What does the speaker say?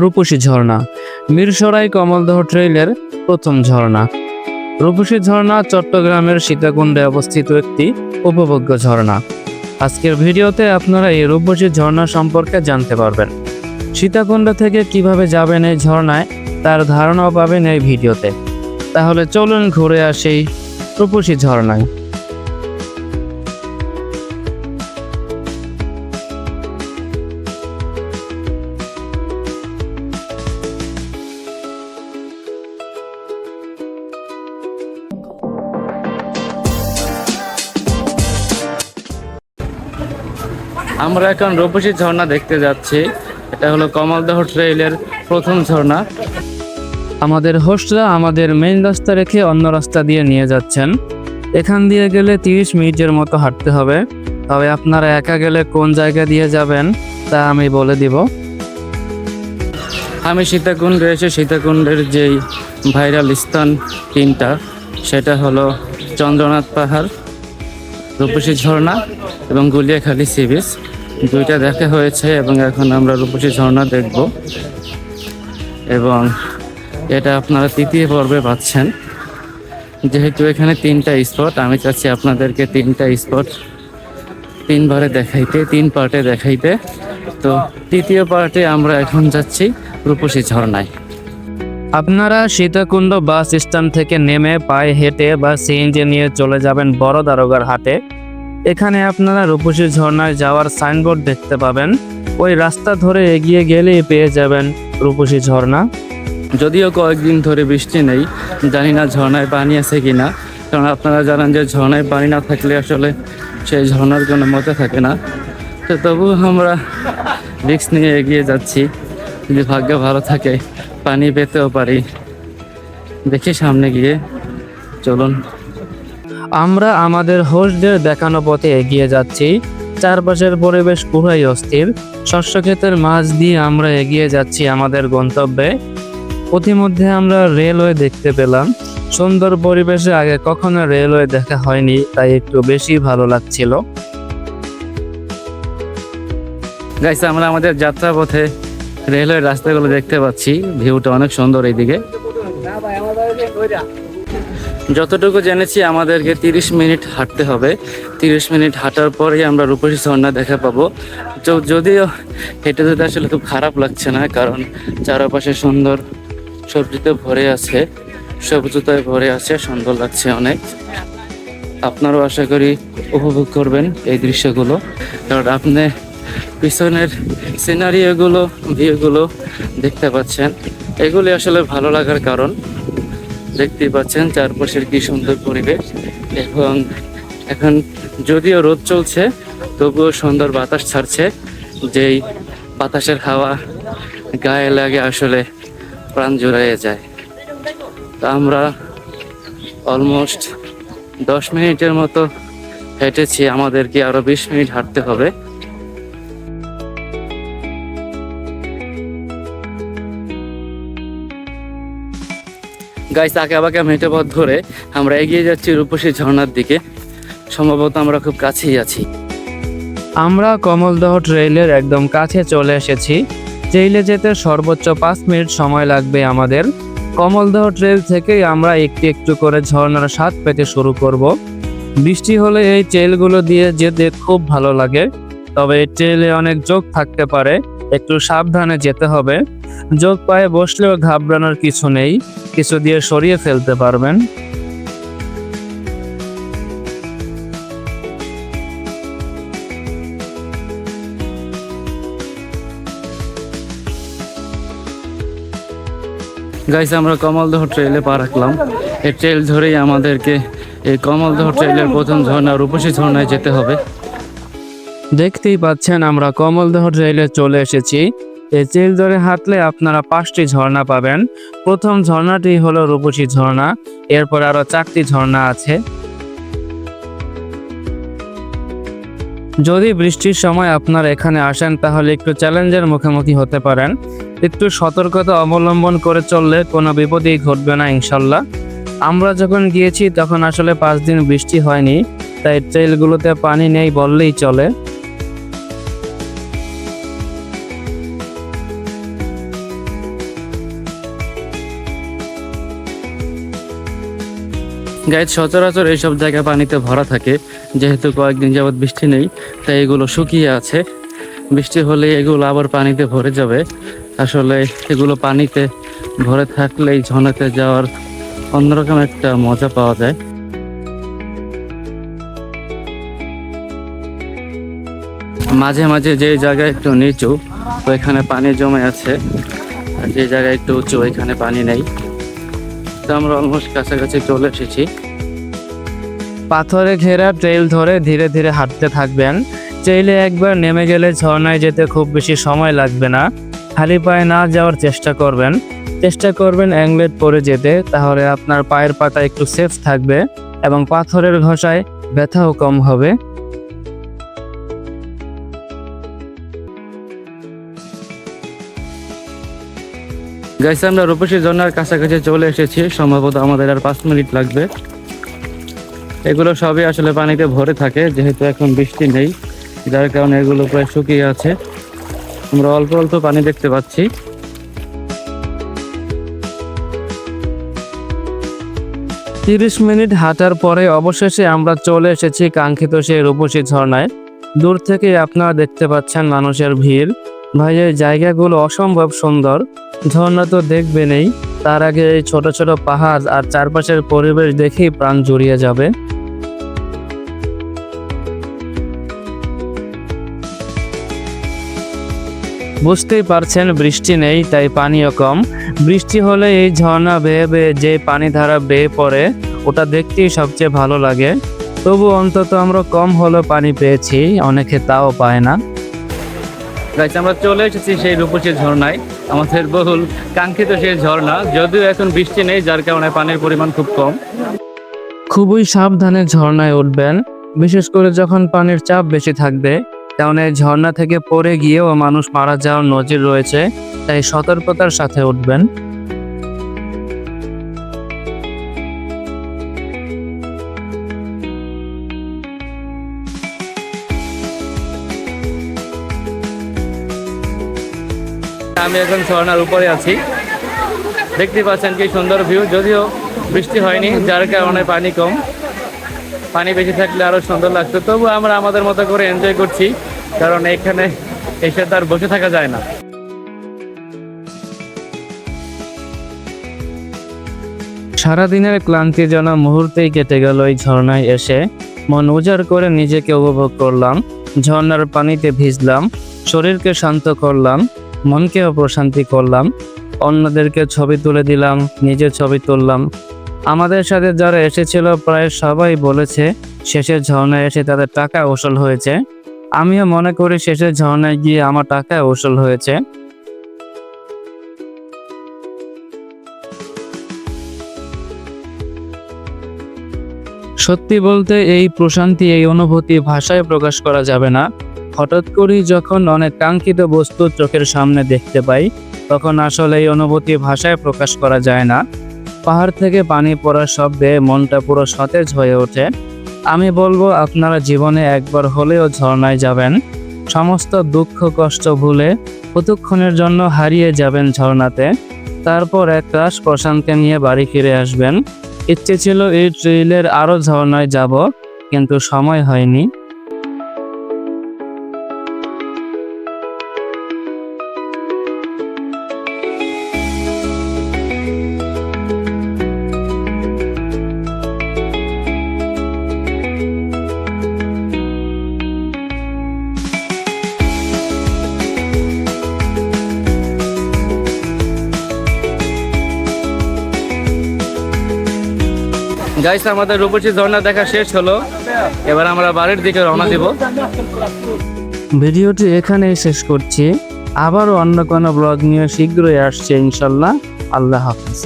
রূপসী ঝর্ণা। মিরসরাই কমলদহ ট্রেইলের প্রথম ঝর্ণা। রূপসী ঝর্ণা চট্টগ্রামের সীতাকুণ্ডে অবস্থিত একটি উপভোগ্য ঝর্ণা। আজকের ভিডিওতে আপনারা এই রূপসী ঝর্ণা সম্পর্কে জানতে পারবেন। সীতাকুণ্ড থেকে কীভাবে যাবেন এই ঝর্ণায়, তার ধারণাও পাবেন এই ভিডিওতে। তাহলে চলুন ঘুরে আসি রূপসী ঝর্ণায়। আমরা এখন রূপসী ঝর্ণা দেখতে যাচ্ছি। এটা হলো কমলদহ ট্রেইলের প্রথম ঝর্ণা। আমাদের হোস্টরা আমাদের মেইন রাস্তা রেখে অন্য রাস্তা দিয়ে নিয়ে যাচ্ছেন। এখান দিয়ে গেলে তিরিশ মিনিটের মতো হাঁটতে হবে। তবে আপনারা একা গেলে কোন জায়গা দিয়ে যাবেন, তা আমি বলে দিব। আমি সীতাকুণ্ডে এসে সীতাকুণ্ডের যেই ভাইরাল স্থান তিনটা, সেটা হলো চন্দ্রনাথ পাহাড়, রূপসী ঝর্ণা এবং গুলিয়াখালী সি বিচ দুইটা দেখা হয়েছে এবং এখন আমরা রূপসী ঝর্ণা দেখব। এবং এটা আপনারা তৃতীয় পর্বে পাচ্ছেন। যেহেতু এখানে তিনটা স্পট আমি চাচ্ছি আপনাদেরকে তিনটা স্পট তিনবারে দেখাইতে, তিন পার্টে দেখাইতে। তো তৃতীয় পার্টে আমরা এখন যাচ্ছি রূপসী ঝর্ণায়। আপনারা সীতাকুণ্ড বাস স্ট্যান্ড থেকে নেমে পায়ে হেঁটে বা সিএনজি নিয়ে চলে যাবেন বড় দারোগার হাটে। এখানে আপনারা রূপসী ঝর্ণায় যাওয়ার সাইনবোর্ড দেখতে পাবেন। ওই রাস্তা ধরে এগিয়ে গেলেই পেয়ে যাবেন রূপসী ঝর্ণা। যদিও কয়েকদিন ধরে বৃষ্টি নেই, জানি না ঝর্ণায় পানি আছে কি না কারণ আপনারা জানেন যে ঝর্ণায় পানি না থাকলে আসলে সেই ঝর্ণার কোনো মজা থাকে না। তো তবু আমরা রিক্স নিয়ে এগিয়ে যাচ্ছি, যদি ভাগ্য ভালো থাকে, পানি পেতেও পারি। দেখি সামনে গিয়ে, চলুন। আমরা আমাদের হোস্টদের দেখানো পথে এগিয়ে যাচ্ছি। চারপাশের পরিবেশ পুরাই অস্থির। শস্য ক্ষেতের মাছ দিয়ে আমরা এগিয়ে যাচ্ছি আমাদের গন্তব্যে। পথিমধ্যে আমরা রেলওয়ে দেখতে পেলাম। সুন্দর পরিবেশে আগে কখনো রেলওয়ে দেখা হয়নি, তাই একটু বেশি ভালো লাগছিল। গাইস আমরা আমাদের যাত্রা পথে রেলওয়ের রাস্তাগুলো দেখতে পাচ্ছি। ভিউটা অনেক সুন্দর এইদিকে। যতটুকু জেনেছি, আমাদেরকে তিরিশ মিনিট হাঁটতে হবে। তিরিশ মিনিট হাঁটার পরেই আমরা রূপসী ঝর্ণা দেখা পাবো। তো যদিও হেঁটে যেতে আসলে খুব খারাপ লাগছে না, কারণ চারপাশে সুন্দর সবজিতে ভরে আছে সবুজতায় ভরে আছে, সুন্দর লাগছে অনেক। আপনারও আশা করি উপভোগ করবেন এই দৃশ্যগুলো। কারণ আপনি পিছনের সিনারিওগুলো ভিউগুলো দেখতে পাচ্ছেন। এগুলি আসলে ভালো লাগার কারণ। দেখতেই পাচ্ছেন চারপাশের কি সুন্দর পরিবেশ। এবং এখন যদিও রোদ চলছে, তবুও সুন্দর বাতাস ছাড়ছে, যেই বাতাসের হাওয়া গায়ে লাগে আসলে প্রাণ জুড়াইয়ে যায়। তা আমরা অলমোস্ট দশ মিনিটের মতো হেঁটেছি, আমাদেরকে আরও বিশ মিনিট হাঁটতে হবে। গাইস আঁকা বাঁকা মেটে পথ ধরে আমরা এগিয়ে যাচ্ছি রূপসী ঝর্ণার দিকে। সম্ভবত আমরা খুব কাছেই আছি। আমরা কমলদহ ট্রেইলের একদম কাছে চলে এসেছি। ট্রেইলে যেতে সর্বোচ্চ পাঁচ মিনিট সময় লাগবে আমাদের। কমলদহ ট্রেল থেকেই আমরা একটু একটু করে ঝর্ণার স্বাদ পেতে শুরু করব। বৃষ্টি হলে এই ট্রেলগুলো দিয়ে যেতে খুব ভালো লাগে। তবে এই ট্রেলে অনেক যোগ থাকতে পারে। একটু সাবধানে যেতে হবে। যোগ পায়ে বসলেও ঘাবড়ানোর কিছু নেই। কিছু দিয়ে সরিয়ে ফেলতে পারবেন। গাইস আমরা কমলদহ ট্রেলে পা রাখলাম। এই ট্রেল ধরেই আমাদেরকে এই কমলদহ ট্রেলের প্রথম ঝর্ণা, রূপসী ঝর্ণায় যেতে হবে। দেখতেই পাচ্ছেন, আমরা কমলদহ ট্রেলে চলে এসেছি। এই ট্রেল ধরে হাঁটলে আপনারা পাঁচটি ঝর্ণা পাবেন। প্রথম ঝর্ণাটি হলো রূপসী ঝর্ণা, এরপর আরও চারটি ঝর্ণা আছে। যদি বৃষ্টির সময় আপনারা এখানে আসেন, তাহলে একটু চ্যালেঞ্জের মুখোমুখি হতে পারেন। একটু সতর্কতা অবলম্বন করে চললে কোনো বিপদেই ঘটবে না, ইনশাল্লাহ। আমরা যখন গিয়েছি, তখন আসলে পাঁচ দিন বৃষ্টি হয়নি, তাই ট্রেলগুলোতে পানি নেই বললেই চলে। গাইড সচরাচর এইসব জায়গা পানিতে ভরা থাকে। যেহেতু কয়েকদিন যাবৎ বৃষ্টি নেই, তাই এগুলো শুকিয়ে আছে। বৃষ্টি হলে এগুলো আবার পানিতে ভরে যাবে। আসলে এগুলো পানিতে ভরে থাকলেই ঝর্ণাতে যাওয়ার অন্যরকম একটা মজা পাওয়া যায়। মাঝে মাঝে যে জায়গায় একটু নিচু, ওইখানে পানি জমে আছে। যে জায়গায় একটু উঁচু, ওইখানে পানি নেই। তো আমরা অলমোস্ট কাছাকাছি চলে এসেছি। পাথরে ঘেরা ট্রেইল ধরে ধীরে ধীরে হাঁটতে থাকবেন। ট্রেইলে একবার নেমে গেলে ঝর্ণায় যেতে খুব বেশি সময় লাগবে না। খালি পায়ে না যাওয়ার চেষ্টা করবেন। চেষ্টা করবেন অ্যাংলেট পরে যেতে, তাহলে আপনার পায়ের পাতা একটু সেফ থাকবে এবং পাথরের ঘষায় ব্যথাও কম হবে। গাইছে আমরা রূপসী ঝর্ণার কাছাকাছি চলে এসেছি। সম্ভবত আমাদের আর পাঁচ মিনিট লাগবে। এগুলো সবই আসলে পানিতে ভরে থাকে, যেহেতু এখন বৃষ্টি নেই। যার কারণে এগুলো প্রায় শুকিয়ে আছে। আমরা অল্প অল্প পানি দেখতে পাচ্ছি। তিরিশ মিনিট হাঁটার পরে অবশেষে আমরা চলে এসেছি কাঙ্ক্ষিত সেই রূপসী ঝর্ণায়। দূর থেকে আপনারা দেখতে পাচ্ছেন মানুষের ভিড়। ভাই, এই জায়গাগুলো অসম্ভব সুন্দর। ঝর্ণা তো দেখবেনই। তার আগে এই ছোট ছোট পাহাড় আর চারপাশের পরিবেশ দেখেই প্রাণ জুড়িয়ে যাবে। বুঝতেই পারছেন, বৃষ্টি নেই, তাই পানিও কম। বৃষ্টি হলে এই ঝর্ণা বেয়ে বেয়ে যে পানি ধারা বেয়ে পড়ে, ওটা দেখতেই সবচেয়ে ভালো লাগে। তবু অন্তত আমরা কম হলেও পানি পেয়েছি, অনেকে তাও পায় না। আমরা চলে এসেছি সেই রূপসী ঝর্ণায়। আমাদের বহুল কাঙ্ক্ষিত সেই ঝর্ণা, যদিও এখন বৃষ্টি নেই, যার কারণে পানির পরিমাণ খুব কম। খুবই সাবধানে ঝর্ণায় উঠবেন, বিশেষ করে যখন পানির চাপ বেশি থাকবে, কারণ এই ঝর্ণা থেকে পড়ে গিয়েও মানুষ মারা যাওয়ার নজির রয়েছে, তাই সতর্কতার সাথে উঠবেন। আমি এখন ঝর্ণার উপরে আছি। দেখতে পাচ্ছেন কি সুন্দর ভিউ যদিও বৃষ্টি হয়নি, যার কারণে পানি কম। পানি বেশি থাকলে আরও সুন্দর লাগতো। তবু আমরা আমাদের মতো করে এনজয় করছি, কারণ এখানে এসে তার বসে থাকা যায় না। সারাদিনের ক্লান্তি যেন মুহূর্তেই কেটে গেল এই ঝর্ণায় এসে। মন উজাড় করে নিজেকে উপভোগ করলাম, ঝর্ণার পানিতে ভিজলাম, শরীরকে শান্ত করলাম মনকেও প্রশান্তি করলাম। অন্যদেরকে ছবি তুলে দিলাম নিজে ছবি তুললাম। আমাদের সাথে যারা এসেছিল, প্রায় সবাই বলেছে, শেষের ঝর্ণায় এসে তাদের টাকা ওসল হয়েছে। আমিও মনে করি শেষের ঝর্ণায় গিয়ে আমার টাকা ওসল হয়েছে। সত্যি বলতে এই প্রশান্তি, এই অনুভূতি ভাষায় প্রকাশ করা যাবে না। হঠাৎ করেই যখন অনেক কাঙ্ক্ষিত বস্তু চোখের সামনে দেখতে পাই, তখন আসলে এই অনুভূতি ভাষায় প্রকাশ করা যায় না। পাহাড় থেকে পানি পড়ার শব্দে মনটা পুরো সতেজ হয়ে ওঠে। আমি বলব, আপনারা জীবনে একবার হলেও ঝর্ণায় যাবেন। সমস্ত দুঃখ, কষ্ট ভুলে কতক্ষণের জন্য হারিয়ে যাবেন ঝর্ণাতে। তারপর এক রাস প্রশান্তি নিয়ে বাড়ি ফিরে আসবেন। ইচ্ছে ছিল এই ট্রেইলের আরও ঝর্ণায় যাব, কিন্তু সময় হয়নি। গাইস আমাদের রূপসী ঝর্ণা দেখা শেষ হলো। এবার আমরা বাড়ির দিকে রওনা দিব। ভিডিওটি এখানেই শেষ করছি। আবারও অন্য কোনো ব্লগ নিয়ে শীঘ্রই আসছে, ইনশাল্লাহ। আল্লাহ হাফিজ।